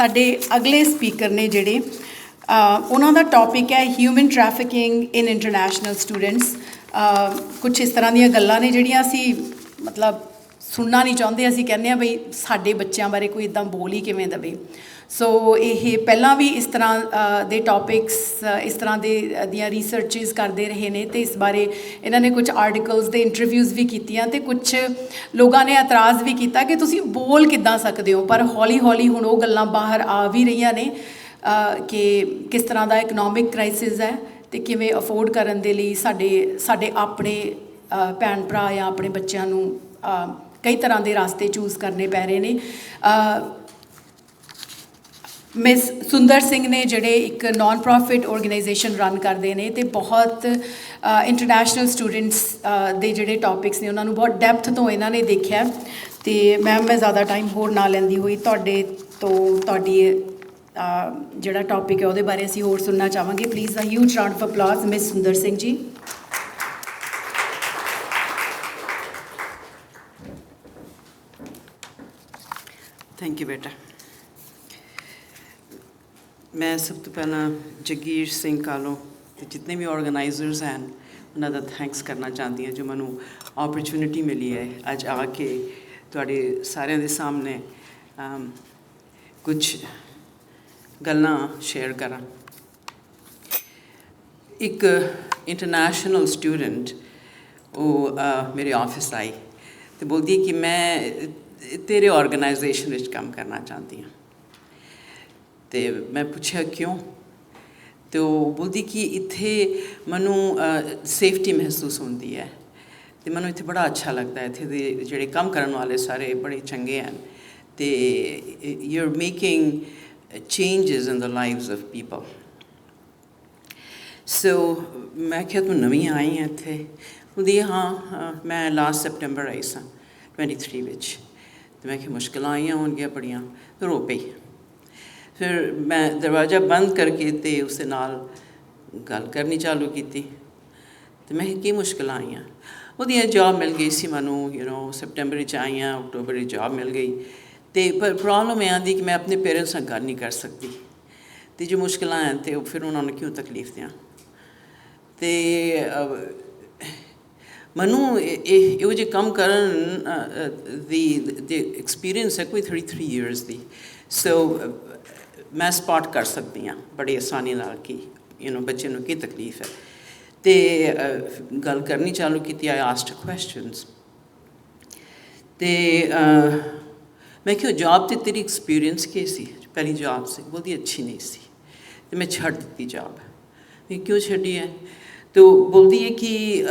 ਸਾਡੇ ਅਗਲੇ ਸਪੀਕਰ ਨੇ ਜਿਹੜੇ ਉਹਨਾਂ ਦਾ ਟੌਪਿਕ ਹੈ human trafficking in international students ਕੁਝ ਇਸ ਤਰ੍ਹਾਂ ਦੀਆਂ ਗੱਲਾਂ ਨੇ ਜਿਹੜੀਆਂ ਅਸੀਂ, ਮਤਲਬ ਸੁਣਨਾ ਨਹੀਂ ਚਾਹੁੰਦੇ, ਅਸੀਂ ਕਹਿੰਦੇ ਆ ਬਈ ਸਾਡੇ ਬੱਚਿਆਂ ਬਾਰੇ ਕੋਈ ਇਦਾਂ ਬੋਲ ਹੀ ਕਿਵੇਂ ਦਵੇ। ਸੋ ਇਹ ਪਹਿਲਾਂ ਵੀ ਇਸ ਤਰ੍ਹਾਂ ਦੇ ਟੌਪਿਕਸ ਇਸ ਤਰ੍ਹਾਂ ਦੇ ਦੀਆਂ ਰਿਸਰਚਸ ਕਰਦੇ ਰਹੇ ਨੇ ਤੇ ਇਸ ਬਾਰੇ ਇਹਨਾਂ ਨੇ ਕੁਝ ਆਰਟੀਕਲਸ ਦੇ ਇੰਟਰਵਿਊਜ਼ ਵੀ ਕੀਤੀਆਂ ਤੇ ਕੁਝ ਲੋਕਾਂ ਨੇ ਇਤਰਾਜ਼ ਵੀ ਕੀਤਾ ਕਿ ਤੁਸੀਂ ਬੋਲ ਕਿੱਦਾਂ ਸਕਦੇ ਹੋ। ਪਰ ਹੌਲੀ ਹੌਲੀ ਹੁਣ ਉਹ ਗੱਲਾਂ ਬਾਹਰ ਆ ਵੀ ਰਹੀਆਂ ਨੇ ਕਿ ਕਿਸ ਤਰ੍ਹਾਂ ਦਾ ਇਕਨੋਮਿਕ ਕ੍ਰਾਈਸਿਸ ਹੈ ਤੇ ਕਿਵੇਂ ਅਫੋਰਡ ਕਰਨ ਦੇ ਲਈ ਸਾਡੇ ਸਾਡੇ ਆਪਣੇ ਭੈਣ ਭਰਾ ਜਾਂ ਆਪਣੇ ਬੱਚਿਆਂ ਨੂੰ ਕਈ ਤਰ੍ਹਾਂ ਦੇ ਰਾਸਤੇ ਚੂਜ਼ ਕਰਨੇ ਪੈ ਰਹੇ ਨੇ। ਮਿਸ ਸੁੰਦਰ ਸਿੰਘ ਨੇ ਜਿਹੜੇ ਇੱਕ ਨਾਨ ਪ੍ਰੋਫਿਟ ਆਰਗੇਨਾਈਜੇਸ਼ਨ ਰਨ ਕਰਦੇ ਨੇ ਤੇ ਬਹੁਤ ਇੰਟਰਨੈਸ਼ਨਲ ਸਟੂਡੈਂਟਸ ਦੇ ਜਿਹੜੇ ਟੌਪਿਕਸ ਨੇ ਉਹਨਾਂ ਨੂੰ ਬਹੁਤ ਡੈਪਥ ਤੋਂ ਇਹਨਾਂ ਨੇ ਦੇਖਿਆ। ਤੇ ਮੈਮ ਮੈਂ ਜ਼ਿਆਦਾ ਟਾਈਮ ਹੋਰ ਨਾ ਲੈਂਦੀ ਹੋਈ, ਤੁਹਾਡੇ ਤੋਂ ਤੁਹਾਡੀ ਜਿਹੜਾ ਟੌਪਿਕ ਹੈ ਉਹਦੇ ਬਾਰੇ ਅਸੀਂ ਹੋਰ ਸੁਣਨਾ ਚਾਹਾਂਗੇ। Please a huge round of applause miss Sundar Singh ji. Thank you ਬੇਟਾ। ਮੈਂ ਸਭ ਤੋਂ ਪਹਿਲਾਂ ਜਗੀਰ ਸਿੰਘ ਕਾਲੋ ਤੇ ਜਿੰਨੇ ਵੀ ਆਰਗੇਨਾਈਜ਼ਰਸ ਹਨ, ਉਹਨਾਂ ਦਾ ਥੈਂਕਸ ਕਰਨਾ ਚਾਹੁੰਦੀ ਹਾਂ ਜੋ ਮੈਨੂੰ ਓਪਰਚੁਨਿਟੀ ਮਿਲੀ ਹੈ ਅੱਜ ਆ ਕੇ ਤੁਹਾਡੇ ਸਾਰਿਆਂ ਦੇ ਸਾਹਮਣੇ ਕੁਝ ਗੱਲਾਂ ਸ਼ੇਅਰ ਕਰਾਂ। ਇੱਕ ਇੰਟਰਨੈਸ਼ਨਲ ਸਟੂਡੈਂਟ ਉਹ ਮੇਰੇ ਆਫਿਸ ਆਈ ਤੇ ਬੋਲਦੀ ਕਿ ਮੈਂ ਤੇਰੇ ਆਰਗੇਨਾਈਜੇਸ਼ਨ ਵਿੱਚ ਕੰਮ ਕਰਨਾ ਚਾਹੁੰਦੀ ਹਾਂ। ਤੇ ਮੈਂ ਪੁੱਛਿਆ ਕਿਉਂ? ਤੇ ਉਹ ਬੋਲਦੀ ਕਿ ਇੱਥੇ ਮੈਨੂੰ ਸੇਫਟੀ ਮਹਿਸੂਸ ਹੁੰਦੀ ਹੈ। ਤੇ ਮੈਨੂੰ ਇੱਥੇ ਬੜਾ ਅੱਛਾ ਲੱਗਦਾ ਹੈ। ਇੱਥੇ ਦੇ ਜਿਹੜੇ ਕੰਮ ਕਰਨ ਵਾਲੇ ਸਾਰੇ ਬੜੇ ਚੰਗੇ ਹਨ। ਤੇ you are making changes in the lives of people so ਮੈਂ ਕਿਹਾ ਤੂੰ ਨਵੀਂ ਆਈ ਹੈ ਇੱਥੇ? ਉਹਦੀ ਹਾਂ, ਮੈਂ ਲਾਸਟ ਸੈਪਟੈਂਬਰ ਆਈ ਸਾਂ 23 ਵਿੱਚ। ਤੇ ਮੈਂ ਕਿਹਾ ਮੁਸ਼ਕਲਾਂ ਆਈਆਂ ਹੋਣਗੀਆਂ ਬੜੀਆਂ ਤੇ ਰੋ ਪਈ। ਫਿਰ ਮੈਂ ਦਰਵਾਜ਼ਾ ਬੰਦ ਕਰਕੇ ਤੇ ਉਸ ਨਾਲ ਗੱਲ ਕਰਨੀ ਚਾਲੂ ਕੀਤੀ। ਤੇ ਮੈਂ ਕਿਹਾ ਕੀ ਮੁਸ਼ਕਲਾਂ ਆਈਆਂ? ਉਹਦੀਆਂ ਜੌਬ ਮਿਲ ਗਈ ਸੀ ਮੈਨੂੰ ਯੂ نو ਸੈਪਟੈਂਬਰ ਵਿੱਚ ਆਈਆਂ ਅਕਤੂਬਰ ਵਿੱਚ ਜੌਬ ਮਿਲ ਗਈ। ਤੇ ਪਰ ਪ੍ਰੋਬਲਮ ਇਹ ਆਂਦੀ ਕਿ ਮੈਂ ਆਪਣੇ ਪੇਰੈਂਟਸ ਨਾਲ ਗੱਲ ਨਹੀਂ ਕਰ ਸਕਦੀ। ਤੇ ਜੋ ਮੁਸ਼ਕਲਾਂ ਹਨ ਤੇ ਉਹ ਫਿਰ ਉਹਨਾਂ ਨੂੰ ਕਿਉਂ ਤਕਲੀਫ ਦਿਆਂ? ਤੇ ਮੈਨੂੰ, ਇਹ, ਇਹੋ ਜਿਹੇ ਕੰਮ ਕਰਨ ਦੀ ਦੀ ਐਕਸਪੀਰੀਅੰਸ ਹੈ ਕੋਈ 33 ਇਅਰਸ ਦੀ। ਸੋ ਮੈਂ ਸਪਾਟ ਕਰ ਸਕਦੀ ਹਾਂ, ਬੜੀ ਆਸਾਨੀ ਨਾਲ ਕਿ ਯੂ نو ਬੱਚੇ ਨੂੰ ਕੀ ਤਕਲੀਫ ਹੈ। ਤੇ ਗੱਲ ਕਰਨੀ ਚਾਲੂ ਕੀਤੀ ਆਈ ਆਸਕਡ ਕੁਐਸਚਨਸ ਤੇ ਮੈਂ ਕਿਹਾ ਜੌਬ ਤੇ ਤੇਰੀ ਐਕਸਪੀਰੀਅੰਸ ਕੀ ਸੀ? ਪਹਿਲੀ ਜੌਬ ਸੀ, ਬੋਲਦੀ, ਅੱਛੀ ਨਹੀਂ ਸੀ। ਤੇ ਮੈਂ ਛੱਡ ਦਿੱਤੀ ਜੌਬ ਮੈਂ ਕਿਉਂ ਛੱਡੀ ਹੈ? ਤੇ ਉਹ ਬੋਲਦੀ ਹੈ ਕਿ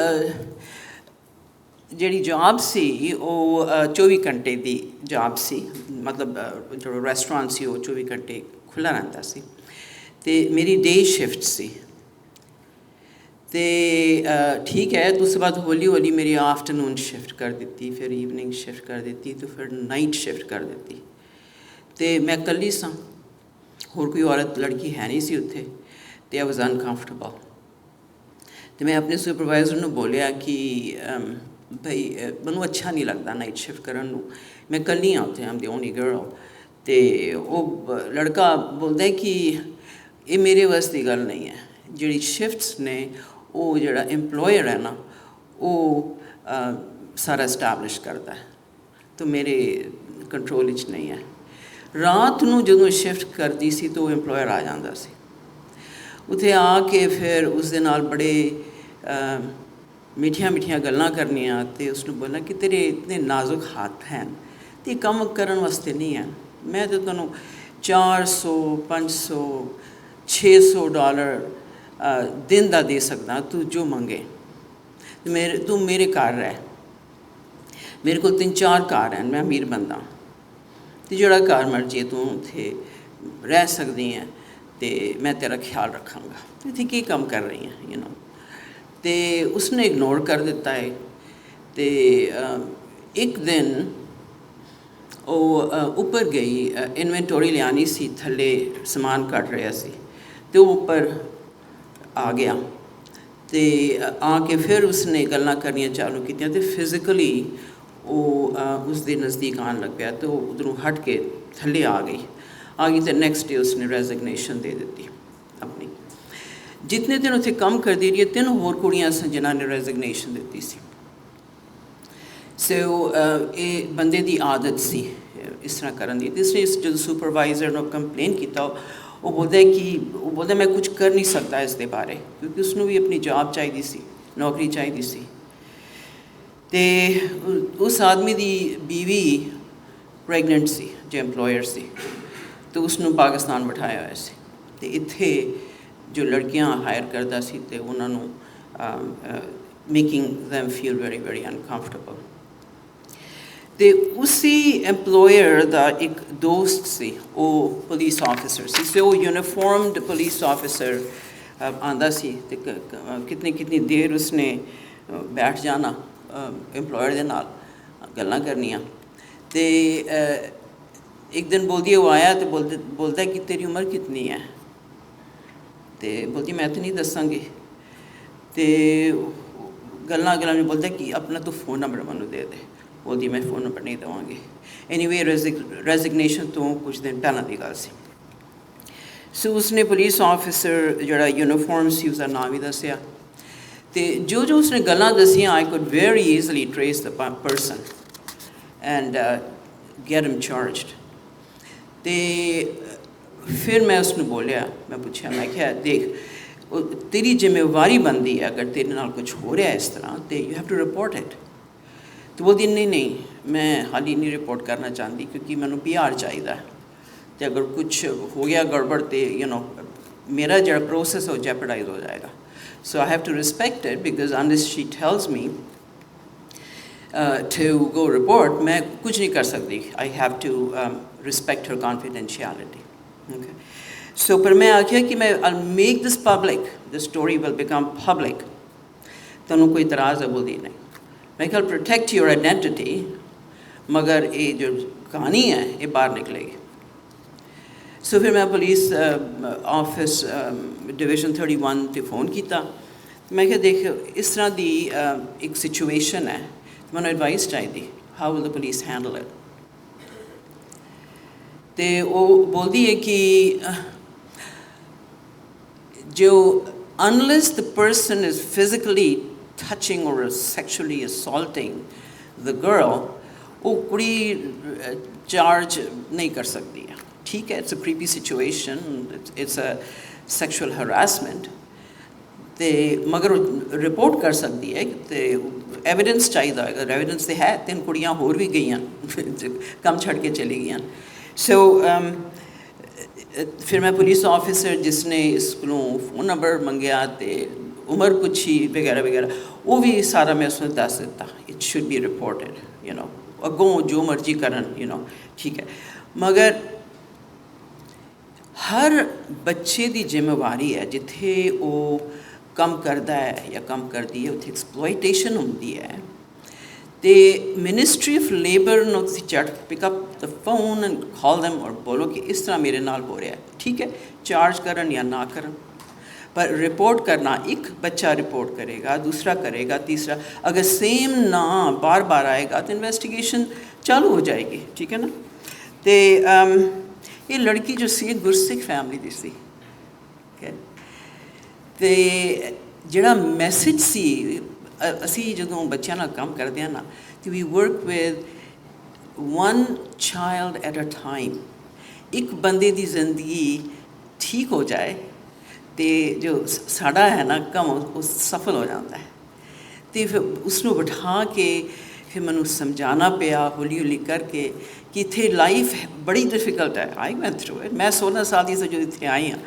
ਜਿਹੜੀ ਜੌਬ ਸੀ ਉਹ ਅ, 24 ਘੰਟੇ ਦੀ ਜੌਬ ਸੀ। ਮਤਲਬ ਅ, ਜਿਹੜਾ ਰੈਸਟੋਰੈਂਟ ਸੀ ਉਹ 24 ਘੰਟੇ ਖੁੱਲਾ ਰਹਿੰਦਾ ਸੀ। ਤੇ ਮੇਰੀ ਡੇ ਸ਼ਿਫਟ ਸੀ। ਤੇ ਠੀਕ ਹੈ ਉਸ ਤੋਂ ਬਾਅਦ ਹੌਲੀ ਹੌਲੀ ਮੇਰੀ ਆਫਟਰਨੂਨ ਸ਼ਿਫਟ ਕਰ ਦਿੱਤੀ ਫਿਰ ਈਵਨਿੰਗ ਸ਼ਿਫਟ ਕਰ ਦਿੱਤੀ ਤੇ ਫਿਰ ਨਾਈਟ ਸ਼ਿਫਟ ਕਰ ਦਿੱਤੀ। ਤੇ ਮੈਂ ਇਕੱਲੀ ਸਾਂ। ਹੋਰ ਕੋਈ ਔਰਤ ਲੜਕੀ ਹੈ ਨਹੀਂ ਸੀ ਉੱਥੇ ਤੇ ਆਈ ਵਾਸ ਅਨਕੰਫਰਟੇਬਲ ਤੇ ਮੈਂ ਆਪਣੇ ਸੁਪਰਵਾਈਜ਼ਰ ਨੂੰ ਬੋਲਿਆ ਕਿ ਭਈ ਮੈਨੂੰ ਅੱਛਾ ਨਹੀਂ ਲੱਗਦਾ ਨਾਈਟ ਸ਼ਿਫਟ ਕਰਨ ਨੂੰ। ਮੈਂ ਇਕੱਲੀ ਹਾਂ ਉੱਥੇ ਆਮ ਦੀ ਓਨਲੀ ਗਰਲ ਤੇ ਉਹ ਲੜਕਾ ਬੋਲਦਾ ਹੈ ਕਿ ਇਹ ਮੇਰੇ ਵੱਸ ਦੀ ਗੱਲ ਨਹੀਂ ਹੈ। ਜਿਹੜੀ ਸ਼ਿਫਟਸ ਨੇ, ਉਹ ਜਿਹੜਾ EMPLOYER ਹੈ ਨਾ, ਉਹ ਸਾਰਾ ਐਸਟੈਬਲਿਸ਼ ਕਰਦਾ ਹੈ। ਤਾਂ ਮੇਰੇ ਕੰਟਰੋਲ ਵਿੱਚ ਨਹੀਂ ਹੈ। ਰਾਤ ਨੂੰ ਜਦੋਂ ਸ਼ਿਫਟ ਕਰਦੀ ਸੀ, ਤਾਂ ਉਹ EMPLOYER ਆ ਜਾਂਦਾ ਸੀ। ਉਥੇ ਆ ਕੇ ਫਿਰ ਉਸ ਦੇ ਨਾਲ ਬੜੇ ਮਿੱਠੀਆਂ ਮਿੱਠੀਆਂ ਗੱਲਾਂ ਕਰਨੀਆਂ ਤੇ ਉਸ ਨੂੰ ਬੋਲਣਾ ਕਿ ਤੇਰੇ ਇਤਨੇ ਨਾਜ਼ੁਕ ਹੱਥ ਹਨ ਤੇ ਕੰਮ ਕਰਨ ਵਾਸਤੇ ਨਹੀਂ ਹੈ। ਮੈਂ ਤਾਂ ਤੁਹਾਨੂੰ 400 500 600 ਡਾਲਰ ਦਿਨ ਦਾ ਦੇ ਸਕਦਾ, ਤੂੰ ਜੋ ਮੰਗੇ। ਤੇ ਮੇਰੇ, ਤੂੰ ਮੇਰੇ ਘਰ ਰਹਿ। ਮੇਰੇ ਕੋਲ ਤਿੰਨ ਚਾਰ ਘਰ ਹਨ, ਮੈਂ ਅਮੀਰ ਬੰਦਾ। ਤੇ ਜਿਹੜਾ ਘਰ ਮਰਜ਼ੀ ਤੂੰ ਉੱਥੇ ਰਹਿ ਸਕਦੀ ਹੈ ਤੇ ਮੈਂ ਤੇਰਾ ਖਿਆਲ ਰੱਖਾਂਗਾ। ਇੱਥੇ ਕੀ ਕੰਮ ਕਰ ਰਹੀ ਹੈ ਯੂ نو ਤੇ ਉਸਨੇ ਇਗਨੋਰ ਕਰ ਦਿੱਤਾ ਹੈ। ਤੇ ਇੱਕ ਦਿਨ ਉਹ ਉੱਪਰ ਗਈ ਇਨਵੈਂਟੋਰੀ ਲਿਆਣੀ ਸੀ ਥੱਲੇ ਸਮਾਨ ਕੱਢ ਰਿਹਾ ਸੀ ਤੇ ਉਹ ਉੱਪਰ ਆ ਗਿਆ। ਤੇ ਆ ਕੇ ਫਿਰ ਉਸਨੇ ਗੱਲਾਂ ਕਰਨੀਆਂ ਚਾਲੂ ਕੀਤੀਆਂ ਤੇ ਫਿਜ਼ੀਕਲੀ ਉਹ ਅ, ਉਸ ਦੇ ਨਜ਼ਦੀਕ ਆਉਣ ਲੱਗ ਪਿਆ ਤੇ ਉਹ ਉਧਰੋਂ ਹਟ ਕੇ ਥੱਲੇ ਆ ਗਈ। ਆ ਗਈ ਤੇ ਨੈਕਸਟ ਡੇ ਉਸਨੇ ਰੈਜ਼ਿਗਨੇਸ਼ਨ ਦੇ ਦਿੱਤੀ। ਜਿਤਨੇ ਦਿਨ ਉੱਥੇ ਕੰਮ ਕਰਦੀ ਰਹੀ ਹੈ, ਤਿੰਨ ਹੋਰ ਕੁੜੀਆਂ ਸਨ ਜਿਨ੍ਹਾਂ ਨੇ ਰੈਜ਼ਿਗਨੇਸ਼ਨ ਦਿੱਤੀ ਸੀ ਸੋ ਇਹ ਬੰਦੇ ਦੀ ਆਦਤ ਸੀ ਇਸ ਤਰ੍ਹਾਂ ਕਰਨ ਦੀ ਤੇ ਇਸਨੇ ਇਸ ਜਦੋਂ ਸੁਪਰਵਾਈਜ਼ਰ ਨੂੰ ਕੰਪਲੇਨ ਕੀਤਾ ਉਹ ਬੋਲਦਾ ਕਿ ਉਹ ਬੋਲਦਾ ਮੈਂ ਕੁਝ ਕਰ ਨਹੀਂ ਸਕਦਾ ਇਸ ਦੇ ਬਾਰੇ ਕਿਉਂਕਿ ਉਸ ਨੂੰ ਵੀ ਆਪਣੀ ਜੌਬ ਚਾਹੀਦੀ ਸੀ ਨੌਕਰੀ ਚਾਹੀਦੀ ਸੀ ਤੇ ਉਸ ਆਦਮੀ ਦੀ ਬੀਵੀ ਪ੍ਰੈਗਨੈਂਟ ਸੀ ਜੋ EMPLOYER ਸੀ ਤੇ ਉਸ ਨੂੰ ਪਾਕਿਸਤਾਨ ਬਿਠਾਇਆ ਹੋਇਆ ਸੀ ਤੇ ਇੱਥੇ ਜੋ ਲੜਕੀਆਂ ਹਾਇਰ ਕਰਦਾ ਸੀ ਤੇ ਉਹਨਾਂ ਨੂੰ making them feel very very uncomfortable ਤੇ ਉਸੀ EMPLOYER ਦਾ ਇੱਕ ਦੋਸਤ ਸੀ, ਉਹ ਪੁਲਿਸ ਆਫੀਸਰ ਸੀ ਸੋ ਉਹ ਯੂਨੀਫਾਰਮਡ ਪੁਲਿਸ ਆਫੀਸਰ ਆਂਦਾ ਸੀ ਤੇ ਕ- ਕ- ਕਿਤਨੀ ਕਿਤਨੀ ਦੇਰ ਉਸਨੇ ਬੈਠ ਜਾਣਾ EMPLOYER ਦੇ ਨਾਲ, ਗੱਲਾਂ ਕਰਨੀਆਂ। ਤੇ ਇੱਕ ਦਿਨ ਬੋਲਦੀ ਉਹ ਆਇਆ ਤੇ ਬੋਲਦਾ ਬੋਲਦਾ ਕਿ ਤੇਰੀ ਉਮਰ ਕਿਤਨੀ ਹੈ? ਤੇ ਬੋਲਦੀ, ਮੈਂ ਤਾਂ ਨਹੀਂ ਦੱਸਾਂਗੀ। ਤੇ ਗੱਲਾਂ ਗੱਲਾਂ ਨੂੰ ਬੋਲਦਾ ਕਿ ਆਪਣਾ ਤੂੰ ਫੋਨ ਨੰਬਰ ਮੈਨੂੰ ਦੇ ਦੇ। ਬੋਲਦੀ, ਮੈਂ ਫੋਨ ਨੰਬਰ ਨਹੀਂ ਦੇਵਾਂਗੀ। ਐਨੀਵੇ ਰੈਜ਼ਿਗਨੇਸ਼ਨ ਤੋਂ ਕੁਝ ਦਿਨ ਪਹਿਲਾਂ ਦੀ ਗੱਲ ਸੀ। ਸੋ ਉਸਨੇ ਪੁਲਿਸ ਆਫੀਸਰ ਜਿਹੜਾ ਯੂਨੀਫਾਰਮ ਸੀ, ਉਸਦਾ ਨਾਮ ਵੀ ਦੱਸਿਆ। ਤੇ ਜੋ ਜੋ ਉਸਨੇ ਗੱਲਾਂ ਦਸੀਆਂ I could very easily trace the person and get him charged ਤੇ ਫਿਰ ਮੈਂ ਉਸ ਨੂੰ ਬੋਲਿਆ ਮੈਂ ਪੁੱਛਿਆ ਮੈਂ ਕਿਹਾ ਦੇਖ ਉਹ ਤੇਰੀ ਜ਼ਿੰਮੇਵਾਰੀ ਬਣਦੀ ਹੈ ਅਗਰ ਤੇਰੇ ਨਾਲ ਕੁਝ ਹੋ ਰਿਹਾ ਇਸ ਤਰ੍ਹਾਂ ਤੇ you have to report it ਤੇ ਬੋਲਦੀ ਨਹੀਂ ਨਹੀਂ ਮੈਂ ਹਾਲੀ ਨਹੀਂ ਰਿਪੋਰਟ ਕਰਨਾ ਚਾਹੁੰਦੀ ਕਿਉਂਕਿ ਮੈਨੂੰ ਪੀਆਰ ਚਾਹੀਦਾ ਹੈ ਤੇ ਅਗਰ ਕੁਝ ਹੋ ਗਿਆ ਗੜਬੜ ਤੇ ਯੂ نو ਮੇਰਾ ਜਿਹੜਾ ਪ੍ਰੋਸੈਸ ਹੋ ਜੈਪਰਡਾਈਜ਼ ਹੋ ਜਾਏਗਾ so I have to respect it because unless she tells me to go report ਮੈਂ ਕੁਝ ਨਹੀਂ ਕਰ ਸਕਦੀ I have to respect her confidentiality okay so ਪਰ ਮੈਂ ਆਖਿਆ ਕਿ ਮੈਂ I'll make this public the story will become public ਤੁਹਾਨੂੰ ਕੋਈ ਇਤਰਾਜ਼ ਹੈ ਬੋਲਦੀ ਨਹੀਂ ਮੈਂ ਕਿਹਾ ਪ੍ਰੋਟੈਕਟ ਯੂਰ ਆਇਡੈਂਟੀਟੀ ਮਗਰ ਇਹ ਜੋ ਕਹਾਣੀ ਹੈ ਇਹ ਬਾਹਰ ਨਿਕਲੇਗੀ ਸੋ ਫਿਰ ਮੈਂ ਪੁਲਿਸ ਆਫਿਸ ਡਿਵੀਜ਼ਨ 31 ਤੇ ਫੋਨ ਕੀਤਾ ਮੈਂ ਕਿਹਾ ਦੇਖ ਇਸ ਤਰ੍ਹਾਂ ਦੀ ਇੱਕ ਸਿਚੁਏਸ਼ਨ ਹੈ ਮੈਨੂੰ ਐਡਵਾਈਸ ਚਾਹੀਦੀ how will the police handle it ਤੇ ਉਹ ਬੋਲਦੀ ਹੈ ਕਿ ਅ, ਜੋ unless the person is physically touching or sexually assaulting the girl ਉਹ ਕੁੜੀ ਚਾਰਜ ਨਹੀਂ ਕਰ ਸਕਦੀ ਹੈ ਠੀਕ ਹੈ it's a creepy situation it's a sexual harassment ਤੇ ਮਗਰ ਰਿਪੋਰਟ ਕਰ ਸਕਦੀ ਹੈ ਤੇ ਐਵੀਡੈਂਸ ਚਾਹੀਦਾ ਹੈ ਅਗਰ ਐਵੀਡੈਂਸ ਤੇ ਹੈ ਤਿੰਨ ਕੁੜੀਆਂ ਹੋਰ ਵੀ ਗਈਆਂ ਕੰਮ ਛੱਡ ਕੇ ਚਲੀ ਗਈਆਂ ਸੋ ਫਿਰ ਮੈਂ ਪੁਲਿਸ ਆਫੀਸਰ ਜਿਸ ਨੇ ਇਸ ਕੋਲੋਂ ਫੋਨ ਨੰਬਰ ਮੰਗਿਆ ਤੇ ਉਮਰ ਪੁੱਛੀ ਵਗੈਰਾ ਵਗੈਰਾ ਉਹ ਵੀ ਸਾਰਾ ਮੈਂ ਉਸਨੂੰ ਦੱਸ ਦਿੱਤਾ it should be reported you know ਅੱਗੋਂ ਜੋ ਮਰਜ਼ੀ ਕਰਨ ਯੂ نو ਠੀਕ ਹੈ ਮਗਰ ਹਰ ਬੱਚੇ ਦੀ ਜ਼ਿੰਮੇਵਾਰੀ ਹੈ ਜਿੱਥੇ ਉਹ ਕੰਮ ਕਰਦਾ ਹੈ ਜਾਂ ਕੰਮ ਕਰਦੀ ਹੈ ਉੱਥੇ ਐਕਸਪਲੋਇਟੇਸ਼ਨ ਹੁੰਦੀ ਹੈ ਤੇ ਮਿਨਿਸਟਰੀ ਆਫ ਲੇਬਰ ਨੂੰ ਤੁਸੀਂ ਚਟ pick up phone and call them ਔਰ ਬੋਲੋ ਕਿ ਇਸ ਤਰ੍ਹਾਂ ਮੇਰੇ ਨਾਲ ਹੋ ਰਿਹਾ ਠੀਕ ਹੈ ਚਾਰਜ ਕਰਨ ਜਾਂ ਨਾ ਕਰਨ ਪਰ ਰਿਪੋਰਟ ਕਰਨਾ ਇੱਕ ਬੱਚਾ ਰਿਪੋਰਟ ਕਰੇਗਾ ਦੂਸਰਾ ਕਰੇਗਾ ਤੀਸਰਾ ਅਗਰ ਸੇਮ ਨਾ ਬਾਰ-ਬਾਰ ਆਏਗਾ ਤਾਂ ਇਨਵੈਸਟੀਗੇਸ਼ਨ ਚਾਲੂ ਹੋ ਜਾਏਗੀ ਠੀਕ ਹੈ ਨਾ ਤੇ ਅਮ, ਇਹ ਲੜਕੀ ਜੋ ਸੀ ਗੁਰਸਿੱਖ ਫੈਮਿਲੀ ਦੀ ਸੀ okay? ਤੇ ਜਿਹੜਾ ਮੈਸੇਜ ਸੀ ਅਸੀਂ ਜਦੋਂ ਬੱਚਿਆਂ ਨਾਲ ਕੰਮ ਕਰਦੇ ਹਾਂ ਨਾ ਤੇ we work with one child at a time ਇੱਕ ਬੰਦੇ ਦੀ ਜ਼ਿੰਦਗੀ ਠੀਕ ਹੋ ਜਾਏ ਤੇ ਜੋ ਸਾਡਾ ਹੈ ਨਾ ਕੰਮ, ਉਹ ਸਫਲ ਹੋ ਜਾਂਦਾ ਹੈ। ਤੇ ਫਿਰ ਉਸ ਨੂੰ ਬਿਠਾ ਕੇ ਫਿਰ ਮੈਨੂੰ ਸਮਝਾਉਣਾ ਪਿਆ ਹੌਲੀ ਹੌਲੀ ਕਰਕੇ ਕਿ ਇੱਥੇ ਲਾਈਫ ਬੜੀ ਡਿਫਿਕਲਟ ਹੈ। ਆਈ ਵੈਂਟ ਥਰੂ ਇਟ ਮੈਂ 16 ਸਾਲ ਦੀ ਸੀ ਜਦੋਂ ਇੱਥੇ ਆਈ ਹਾਂ।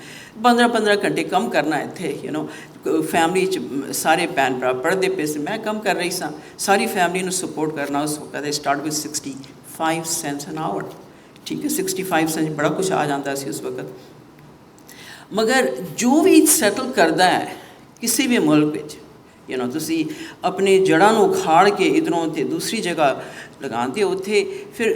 15 15 ਘੰਟੇ ਕੰਮ ਕਰਨਾ ਇੱਥੇ ਯੂ نو ਫੈਮਿਲੀ ਚ ਸਾਰੇ ਭੈਣ ਭਰਾ ਪੜ੍ਹਦੇ ਪਏ ਸੀ। ਮੈਂ ਕੰਮ ਕਰ ਰਹੀ ਸਾਂ। ਸਾਰੀ ਫੈਮਿਲੀ ਨੂੰ ਸਪੋਰਟ ਕਰਨਾ ਉਸ ਵਕਤ ਦੇ start with 65 cents N hour ਠੀਕ ਹੈ 65 ਸੈਂਟ ਬੜਾ ਕੁਝ ਆ ਜਾਂਦਾ ਸੀ ਉਸ ਵਕਤ ਮਗਰ ਜੋ ਵੀ ਸੈਟਲ ਕਰਦਾ ਹੈ ਕਿਸੇ ਵੀ ਮੁਲਕ ਵਿੱਚ ਯੂ نو ਤੁਸੀਂ ਆਪਣੇ ਜੜ੍ਹਾਂ ਨੂੰ ਉਖਾੜ ਕੇ ਇਧਰੋਂ ਤੇ ਦੂਸਰੀ ਜਗ੍ਹਾ ਲਗਾਉਂਦੇ ਹੋ ਉੱਥੇ ਫਿਰ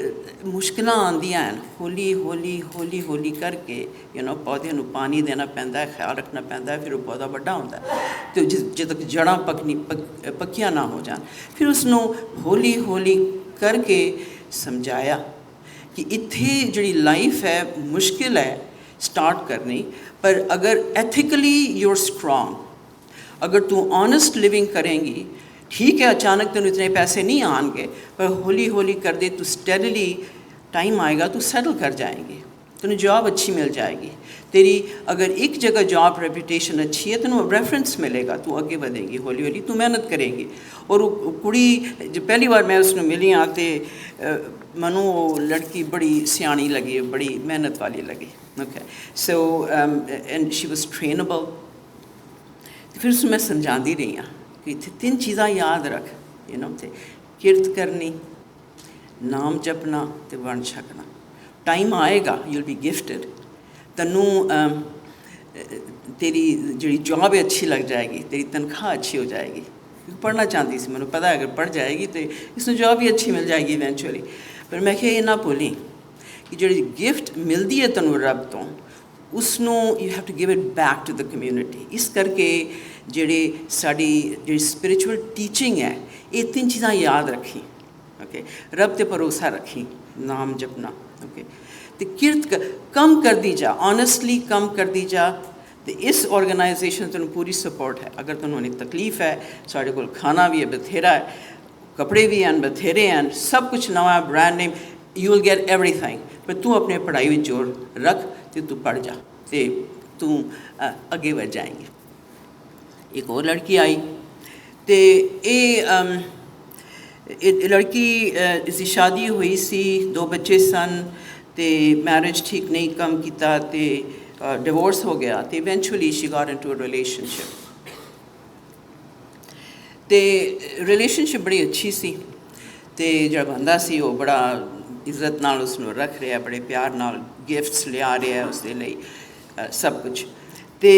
ਮੁਸ਼ਕਲਾਂ ਆਉਂਦੀਆਂ ਹਨ ਹੌਲੀ ਹੌਲੀ ਹੌਲੀ ਹੌਲੀ ਕਰਕੇ ਯੂ نو ਪੌਦੇ ਨੂੰ ਪਾਣੀ ਦੇਣਾ ਪੈਂਦਾ ਹੈ ਖਿਆਲ ਰੱਖਣਾ ਪੈਂਦਾ ਹੈ ਫਿਰ ਉਹ ਪੌਦਾ ਵੱਡਾ ਹੁੰਦਾ ਹੈ ਤੇ ਜਿ- ਜਦੋਂ ਤੱਕ ਜੜ੍ਹਾਂ ਪੱਕਣੀ ਪੱਕ- ਪੱਕੀਆਂ ਨਾ ਹੋ ਜਾਣ ਫਿਰ ਉਸ ਨੂੰ ਹੌਲੀ ਹੌਲੀ ਕਰਕੇ ਸਮਝਾਇਆ ਕਿ ਇੱਥੇ ਜਿਹੜੀ ਲਾਈਫ ਹੈ ਮੁਸ਼ਕਿਲ ਹੈ ਸਟਾਰਟ ਕਰਨੀ ਪਰ ਅਗਰ ਐਥੀਕਲੀ ਯੂ ਆਰ ਸਟਰੋਂਗ ਅਗਰ ਤੂੰ ਓਨੈਸਟ ਲਿਵਿੰਗ ਕਰੇਂਗੀ ਠੀਕ ਹੈ ਅਚਾਨਕ ਤੈਨੂੰ ਇਤਨੇ ਪੈਸੇ ਨਹੀਂ ਆਣਗੇ ਪਰ ਹੌਲੀ ਹੌਲੀ ਕਰਦੇ ਤੂੰ ਸਟੈਡਲੀ ਟਾਈਮ ਆਏਗਾ ਤੂੰ ਸੈਟਲ ਕਰ ਜਾਏਂਗੀ ਤੈਨੂੰ ਜੌਬ ਅੱਛੀ ਮਿਲ ਜਾਏਗੀ। ਤੇਰੀ ਅਗਰ ਇੱਕ ਜਗ੍ਹਾ ਜੌਬ ਰੈਪੂਟੇਸ਼ਨ ਅੱਛੀ ਹੈ ਤੈਨੂੰ ਰੈਫਰੈਂਸ ਮਿਲੇਗਾ ਤੂੰ ਅੱਗੇ ਵਧੇਗੀ ਹੌਲੀ ਹੌਲੀ ਤੂੰ ਮਿਹਨਤ ਕਰੇਗੀ। ਔਰ ਉਹ ਕੁੜੀ ਜੇ ਪਹਿਲੀ ਵਾਰ ਮੈਂ ਉਸ ਨੂੰ ਮਿਲੀ ਹਾਂ ਤੇ ਅ, ਮੈਨੂੰ ਉਹ ਲੜਕੀ ਬੜੀ ਸਿਆਣੀ ਲੱਗੀ ਬੜੀ ਮਿਹਨਤ ਵਾਲੀ ਲੱਗੀ। Okay so and she was trainable ਤੇ ਫਿਰ ਉਸ ਮੈਂ ਸਮਝਾਉਂਦੀ ਰਹੀ ਹਾਂ ਕਿ ਇੱਥੇ ਤਿੰਨ ਚੀਜ਼ਾਂ ਯਾਦ ਰੱਖ ਯੂ نو ਤੇ ਕਿਰਤ ਕਰਨੀ ਨਾਮ ਜਪਣਾ ਤੇ ਵਣ ਛਕਣਾ। ਟਾਈਮ ਆਏਗਾ ਯੂ ਵਿਲ ਬੀ ਗਿਫਟਡ ਤੈਨੂੰ ਤੇਰੀ ਜਿਹੜੀ ਜੌਬ ਹੈ ਅੱਛੀ ਲੱਗ ਜਾਏਗੀ, ਤੇਰੀ ਤਨਖਾਹ ਅੱਛੀ ਹੋ ਜਾਏਗੀ। ਪੜ੍ਹਨਾ ਚਾਹੁੰਦੀ ਸੀ, ਮੈਨੂੰ ਪਤਾ, ਅਗਰ ਪੜ੍ਹ ਜਾਏਗੀ ਤੇ ਇਸ ਨੂੰ ਜੌਬ ਵੀ ਅੱਛੀ ਮਿਲ ਜਾਏਗੀ ਇਵੈਂਚੁਅਲੀ ਪਰ ਮੈਂ ਕਿਹਾ, ਇਹ ਨਾ ਭੁੱਲੀ ਕਿ ਜਿਹੜੀ ਗਿਫਟ ਮਿਲਦੀ ਹੈ ਤੈਨੂੰ ਰੱਬ ਤੋਂ ਉਸ ਨੂੰ you have to give it back to the community ਇਸ ਕਰਕੇ ਜਿਹੜੇ ਸਾਡੀ, ਜਿਹੜੀ ਸਪਿਰਚੁਅਲ ਟੀਚਿੰਗ ਹੈ, ਇਹ ਤਿੰਨ ਚੀਜ਼ਾਂ ਯਾਦ ਰੱਖੀ। ਓਕੇ ਰੱਬ ਤੇ ਭਰੋਸਾ ਰੱਖੀ, ਨਾਮ ਜਪਣਾ। ਓਕੇ ਤੇ ਕਿਰਤ ਕ- ਕੰਮ ਕਰਦੀ ਜਾ ਓਨੈਸਟਲੀ ਕੰਮ ਕਰਦੀ ਜਾ, ਤੇ ਇਸ ਆਰਗੇਨਾਈਜੇਸ਼ਨ ਤੁਹਾਨੂੰ ਪੂਰੀ ਸਪੋਰਟ ਹੈ। ਅਗਰ ਤੁਹਾਨੂੰ ਕੋਈ ਤਕਲੀਫ ਹੈ, ਸਾਡੇ ਕੋਲ ਖਾਣਾ ਵੀ ਹੈ, ਬਥੇਰਾ ਹੈ, ਕੱਪੜੇ ਵੀ ਹਨ, ਬਥੇਰੇ ਹਨ, ਸਭ ਕੁਝ ਨਵਾਂ brand name you will get everything ਪਰ ਤੂੰ ਆਪਣੇ ਪੜ੍ਹਾਈ ਵਿੱਚ ਜ਼ੋਰ ਰੱਖ ਤੇ ਤੂੰ ਪੜ੍ਹ ਜਾ ਤੇ ਤੂੰ ਅੱਗੇ ਵਧ ਜਾਏਂਗੇ। ਇੱਕ ਹੋਰ ਲੜਕੀ ਆਈ ਤੇ ਇਹ ਲੜਕੀ ਇਸ ਦੀ ਸ਼ਾਦੀ ਹੋਈ ਸੀ, ਦੋ ਬੱਚੇ ਸਨ ਤੇ ਮੈਰਿਜ ਠੀਕ ਨਹੀਂ ਕੰਮ ਕੀਤਾ ਤੇ ਡਿਵੋਰਸ ਹੋ ਗਿਆ ਤੇ eventually she got into a relationship ਤੇ ਰਿਲੇਸ਼ਨਸ਼ਿਪ ਬੜੀ ਅੱਛੀ ਸੀ ਤੇ ਜਿਹੜਾ ਬੰਦਾ ਸੀ ਉਹ ਬੜਾ ਇੱਜ਼ਤ ਨਾਲ ਉਸ ਨੂੰ ਰੱਖ ਰਿਹਾ, ਬੜੇ ਪਿਆਰ ਨਾਲ ਗਿਫਟਸ ਲਿਆ ਰਿਹਾ ਉਸ ਦੇ ਲਈ ਸਭ ਕੁਝ ਤੇ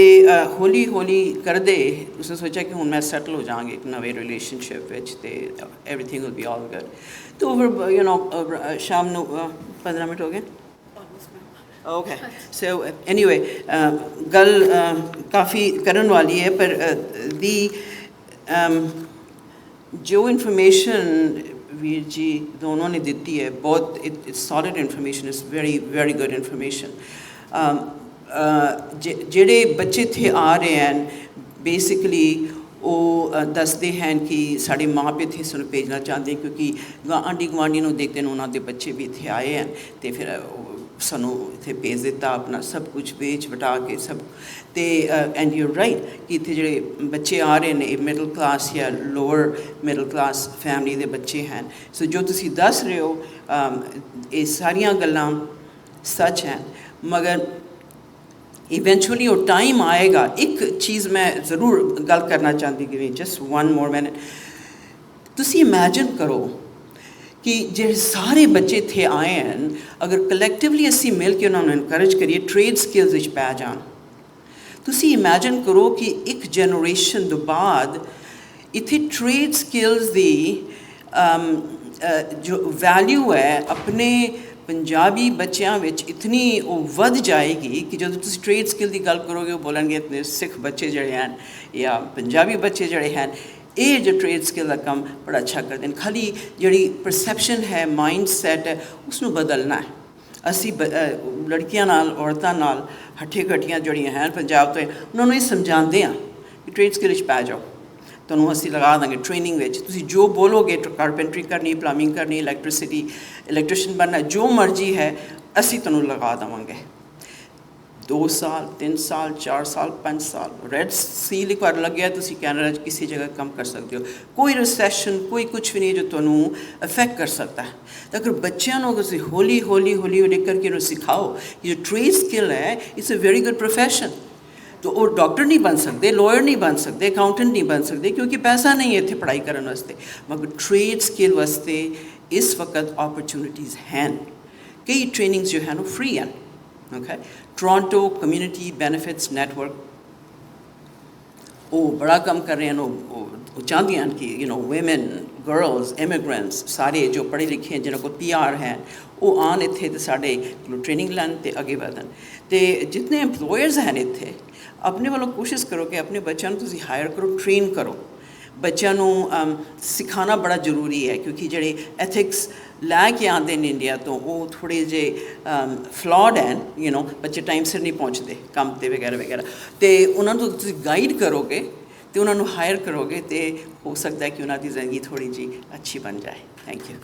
ਹੌਲੀ ਹੌਲੀ ਕਰਦੇ ਉਸਨੇ ਸੋਚਿਆ ਕਿ ਹੁਣ ਮੈਂ ਸੈਟਲ ਹੋ ਜਾਵਾਂਗੀ ਇੱਕ ਨਵੇਂ ਰਿਲੇਸ਼ਨਸ਼ਿਪ ਵਿੱਚ ਤੇ everything will be all good ਤੋ ਫਿਰ ਯੂ نو ਸ਼ਾਮ ਨੂੰ ਅ, 15 ਮਿੰਟ ਹੋ ਗਏ? ਓਕੇ ਸੋ ਐਨੀਵੇ ਗੱਲ ਕਾਫੀ ਕਰਨ ਵਾਲੀ ਹੈ ਪਰ ਦੀ ਜੋ ਇਨਫੋਰਮੇਸ਼ਨ ਵੀਰ ਜੀ ਦੋਨੋਂ ਨੇ ਦਿੱਤੀ ਹੈ ਬਹੁਤ it's solid information is very very good information ਜਿਹੜੇ ਬੱਚੇ ਇੱਥੇ ਆ ਰਹੇ ਹਨ ਬੇਸਿਕਲੀ ਉਹ ਦੱਸਦੇ ਹਨ ਕਿ ਸਾਡੇ ਮਾਂ ਪਿਓ ਇੱਥੇ ਸਾਨੂੰ ਭੇਜਣਾ ਚਾਹੁੰਦੇ ਕਿਉਂਕਿ ਗਾ- ਆਂਢੀ ਗੁਆਂਢੀ ਨੂੰ ਦੇਖਦੇ ਨੇ ਉਹਨਾਂ ਦੇ ਬੱਚੇ ਵੀ ਇੱਥੇ ਆਏ ਹਨ ਤੇ ਫਿਰ ਉਹ ਸਾਨੂੰ ਇੱਥੇ ਭੇਜ ਦਿੱਤਾ, ਆਪਣਾ ਸਭ ਕੁਝ ਵੇਚ ਵਟਾ ਕੇ ਸਭ। ਤੇ ਐਂਡ ਯੂ ਰਾਈਟ ਕਿ ਇੱਥੇ ਜਿਹੜੇ ਬੱਚੇ ਆ ਰਹੇ ਨੇ, ਇਹ ਮਿਡਲ ਕਲਾਸ ਜਾਂ ਲੋਅਰ ਮਿਡਲ ਕਲਾਸ ਫੈਮਿਲੀ ਦੇ ਬੱਚੇ ਹਨ। ਸੋ ਜੋ ਤੁਸੀਂ ਦੱਸ ਰਹੇ ਹੋ ਇਹ ਸਾਰੀਆਂ ਗੱਲਾਂ ਸੱਚ ਹਨ, ਮਗਰ ਇਵੈਂਚੁਅਲੀ ਉਹ ਟਾਈਮ ਆਏਗਾ ਇੱਕ ਚੀਜ਼ ਮੈਂ ਜ਼ਰੂਰ ਗੱਲ ਕਰਨਾ ਚਾਹੁੰਦੀ ਕਿ ਜਸਟ ਵਨ ਮੋਰ ਮਿੰਟ ਤੁਸੀਂ ਇਮੇਜਿਨ ਕਰੋ ਕਿ ਜਿਹੜੇ ਸਾਰੇ ਬੱਚੇ ਇੱਥੇ ਆਏ ਹਨ ਅਗਰ ਕਲੈਕਟਿਵਲੀ ਅਸੀਂ ਮਿਲ ਕੇ ਉਹਨਾਂ ਨੂੰ ਇਨਕਰੇਜ ਕਰੀਏ ਟ੍ਰੇਡ ਸਕਿੱਲਸ ਵਿੱਚ ਪੈ ਜਾਣ ਤੁਸੀਂ ਇਮੇਜਿਨ ਕਰੋ ਕਿ ਇੱਕ ਜਨਰੇਸ਼ਨ ਤੋਂ ਬਾਅਦ ਇੱਥੇ ਟ੍ਰੇਡ ਸਕਿੱਲਸ ਦੀ ਅਮ, ਅ, ਜੋ ਵੈਲਿਊ ਹੈ ਆਪਣੇ ਪੰਜਾਬੀ ਬੱਚਿਆਂ ਵਿੱਚ ਇਤਨੀ ਉਹ ਵੱਧ ਜਾਏਗੀ ਕਿ ਜਦੋਂ ਤੁਸੀਂ ਟ੍ਰੇਡ ਸਕਿੱਲ ਦੀ ਗੱਲ ਕਰੋਗੇ, ਉਹ ਬੋਲਣਗੇ ਇਤਨੇ ਸਿੱਖ ਬੱਚੇ ਜਿਹੜੇ ਹਨ ਜਾਂ ਪੰਜਾਬੀ ਬੱਚੇ ਜਿਹੜੇ ਹਨ, ਇਹ ਜੋ ਟ੍ਰੇਡ ਸਕਿੱਲ ਦਾ ਕੰਮ ਬੜਾ ਅੱਛਾ ਕਰਦੇ ਨੇ ਖਾਲੀ ਜਿਹੜੀ ਪਰਸੈਪਸ਼ਨ ਹੈ ਮਾਈਂਡ ਸੈਟ ਹੈ ਉਸ ਨੂੰ ਬਦਲਣਾ ਹੈ। ਅਸੀਂ ਬ- ਲੜਕੀਆਂ ਨਾਲ, ਔਰਤਾਂ ਨਾਲ ਹੱਠੇ ਘਟੀਆਂ ਜਿਹੜੀਆਂ ਹਨ, ਪੰਜਾਬ ਤੋਂ, ਉਹਨਾਂ ਨੂੰ ਇਹ ਸਮਝਾਉਂਦੇ ਆ ਕਿ ਟ੍ਰੇਡ ਸਕਿੱਲ ਵਿੱਚ ਪੈ ਜਾਓ। ਤੁਹਾਨੂੰ ਅਸੀਂ ਲਗਾ ਦਾਂਗੇ ਟ੍ਰੇਨਿੰਗ ਵਿੱਚ। ਤੁਸੀਂ ਜੋ ਬੋਲੋਗੇ ਕਾਰਪੈਂਟਰੀ ਕਰਨੀ ਪਲੰਬਿੰਗ ਕਰਨੀ ਇਲੈਕਟ੍ਰਿਸਿਟੀ ਇਲੈਕਟ੍ਰੀਸ਼ੀਅਨ ਬਣਨਾ, ਜੋ ਮਰਜ਼ੀ ਹੈ, ਅਸੀਂ ਤੁਹਾਨੂੰ ਲਗਾ ਦੇਵਾਂਗੇ। 2 ਸਾਲ 3 ਸਾਲ 4 ਸਾਲ 5 ਸਾਲ ਰੈਡ ਸੀਲ ਇੱਕ ਵਾਰ ਲੱਗਿਆ, ਤੁਸੀਂ ਕੈਨੇਡਾ 'ਚ ਕਿਸੇ ਜਗ੍ਹਾ ਕੰਮ ਕਰ ਸਕਦੇ ਹੋ। ਕੋਈ ਰਿਸੈਸ਼ਨ ਕੋਈ ਕੁਝ ਵੀ ਨਹੀਂ ਜੋ ਤੁਹਾਨੂੰ ਅਫੈਕਟ ਕਰ ਸਕਦਾ। ਹੈ ਤਾਂ ਅਗਰ ਬੱਚਿਆਂ ਨੂੰ ਤੁਸੀਂ ਹੌਲੀ ਹੌਲੀ ਹੌਲੀ ਹੌਲੀ ਕਰਕੇ ਉਹਨੂੰ ਸਿਖਾਓ, ਕਿ ਜੋ ਟ੍ਰੇਡ ਸਕਿੱਲ ਹੈ it's a very good profession ਤੋ ਉਹ ਡਾਕਟਰ ਨਹੀਂ ਬਣ ਸਕਦੇ ਲਾਇਰ ਨਹੀਂ ਬਣ ਸਕਦੇ ਅਕਾਊਂਟੈਂਟ ਨਹੀਂ ਬਣ ਸਕਦੇ ਕਿਉਂਕਿ ਪੈਸਾ ਨਹੀਂ ਹੈ ਇੱਥੇ ਪੜ੍ਹਾਈ ਕਰਨ ਵਾਸਤੇ। ਮਗਰ ਟ੍ਰੇਡ ਸਕਿੱਲ ਵਾਸਤੇ ਇਸ ਵਕਤ ਓਪਰਚੁਨਿਟੀਜ਼ ਹਨ। ਕਈ ਟ੍ਰੇਨਿੰਗਸ ਜੋ ਹਨ ਉਹ ਫ੍ਰੀ ਹਨ। Okay Toronto community benefits network ਉਹ ਬੜਾ ਕੰਮ ਕਰ ਰਹੇ ਹਨ। ਉਹ ਉਹ ਚਾਹੁੰਦੀਆਂ ਹਨ ਕਿ you know women girls immigrants ਸਾਰੇ ਜੋ ਪੜ੍ਹੇ ਲਿਖੇ ਹਨ ਜਿਹਨਾਂ ਕੋਲ ਪੀਆਰ ਹੈ, ਉਹ ਆਣ ਇੱਥੇ ਤੇ ਸਾਡੇ ਕੋਲ ਟ੍ਰੇਨਿੰਗ ਲੈਣ ਤੇ ਅੱਗੇ ਵਧਣ। ਤੇ ਜਿੰਨੇ EMPLOYERS ਹਨ ਇੱਥੇ, ਆਪਣੇ ਵੱਲੋਂ ਕੋਸ਼ਿਸ਼ ਕਰੋ ਕਿ ਆਪਣੇ ਬੱਚਿਆਂ ਨੂੰ ਤੁਸੀਂ ਹਾਇਰ ਕਰੋ ਟ੍ਰੇਨ ਕਰੋ। ਬੱਚਿਆਂ ਨੂੰ ਸਿਖਾਣਾ ਬੜਾ ਜ਼ਰੂਰੀ ਹੈ ਕਿਉਂਕਿ ਜਿਹੜੇ ਐਥਿਕਸ ਲੈ ਕੇ ਆਉਂਦੇ ਨੇ ਇੰਡੀਆ ਤੋਂ, ਉਹ ਥੋੜੇ ਜੇ ਫਲੋਡ ਹਨ ਯੂ نو ਬੱਚੇ ਟਾਈਮ ਸਿਰ ਨਹੀਂ ਪਹੁੰਚਦੇ, ਕੰਮ ਤੇ ਵਗੈਰਾ ਵਗੈਰਾ। ਤੇ ਉਹਨਾਂ ਨੂੰ ਤੁਸੀਂ ਗਾਈਡ ਕਰੋਗੇ ਤੇ ਉਹਨਾਂ ਨੂੰ ਹਾਇਰ ਕਰੋਗੇ ਤੇ ਹੋ ਸਕਦਾ ਹੈ ਕਿ ਉਹਨਾਂ ਦੀ ਜ਼ਿੰਦਗੀ ਥੋੜੀ ਜੀ ਅੱਛੀ ਬਣ ਜਾਏ। Thank you